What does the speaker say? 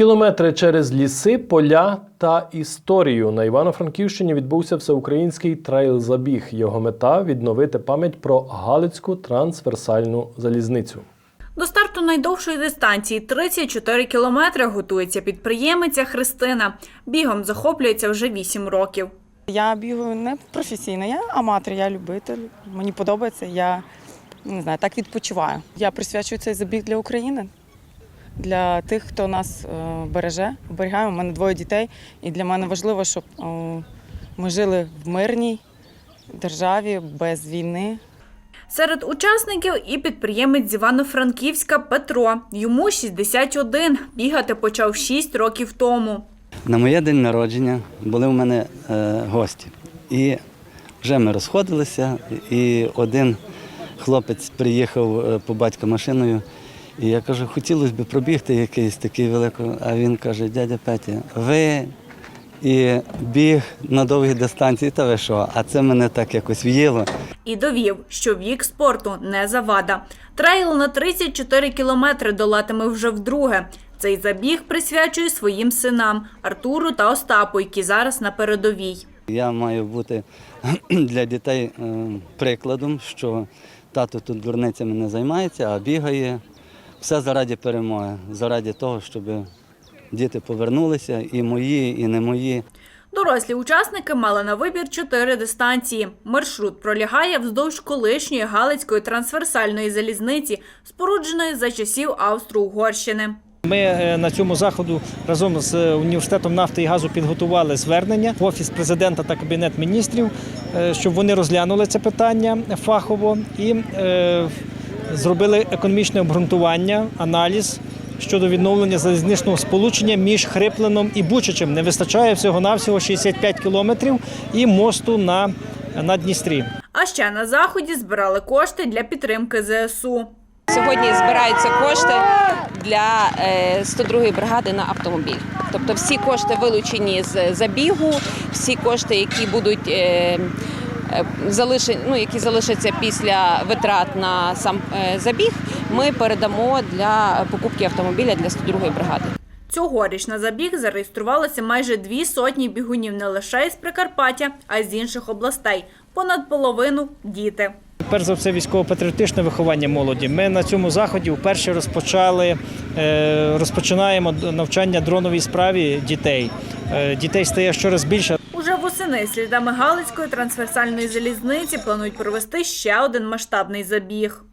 Кілометри через ліси, поля та історію на Івано-Франківщині відбувся всеукраїнський трейл-забіг. Його мета відновити пам'ять про Галицьку трансверсальну залізницю. До старту найдовшої дистанції 34 кілометри готується підприємиця Христина. Бігом захоплюється вже 8 років. Я бігаю не професійно, я аматор, я любитель. Мені подобається, я не знаю, так відпочиваю. Я присвячую цей забіг для України, для тих, хто нас е, береже, оберігає. У мене двоє дітей, і для мене важливо, щоб ми жили в мирній державі без війни. Серед учасників і підприємець з Івано-Франківська Петро. Йому 61. Бігати почав 6 років тому. На моє день народження були в мене е, гості. І вже ми розходилися, і один хлопець приїхав е, по батька машиною. І я кажу, хотілося б пробігти якийсь такий великий. А він каже, дядя Петя, ви і біг на довгій дистанції, та ви що? А це мене так якось в'їло. І довів, що вік спорту не завада. Трейл на 34 кілометри долатиме вже вдруге. Цей забіг присвячує своїм синам Артуру та Остапу, які зараз на передовій. Я маю бути для дітей е, прикладом, що тато тут дурницями не займається, а бігає все заради перемоги, заради того, щоб діти повернулися, і мої, і не мої. Дорослі учасники мали на вибір чотири дистанції. Маршрут пролягає вздовж колишньої Галицької трансверсальної залізниці, спорудженої за часів Австро-Угорщини. Ми е, на цьому заходу разом з університетом нафти і газу підготували звернення в офіс президента та кабінет міністрів, е, щоб вони розглянули це питання фахово і е, зробили економічне обґрунтування, аналіз щодо відновлення залізничного сполучення між Хрипленом і Бучичем. Не вистачає всього навсього 65 кілометрів і мосту на, на Дністрі. А ще на заході збирали кошти для підтримки ЗСУ. Сьогодні збираються кошти для е, 102-ї бригади на автомобіль. Тобто всі кошти вилучені з забігу, всі кошти, які будуть е, е, ну, які залишаться після витрат на сам е, забіг, ми передамо для покупки автомобіля для 102-ї бригади. Цьогоріч на забіг зареєструвалося майже дві сотні бігунів не лише із Прикарпаття, а й з інших областей. Понад половину діти. Перш за все, військово-патріотичне виховання молоді. Ми на цьому заході вперше розпочали, е, розпочинаємо навчання дроновій справі дітей. Е, Дітей стає щораз більше. Восени слідами Галицької трансверсальної залізниці планують провести ще один масштабний забіг.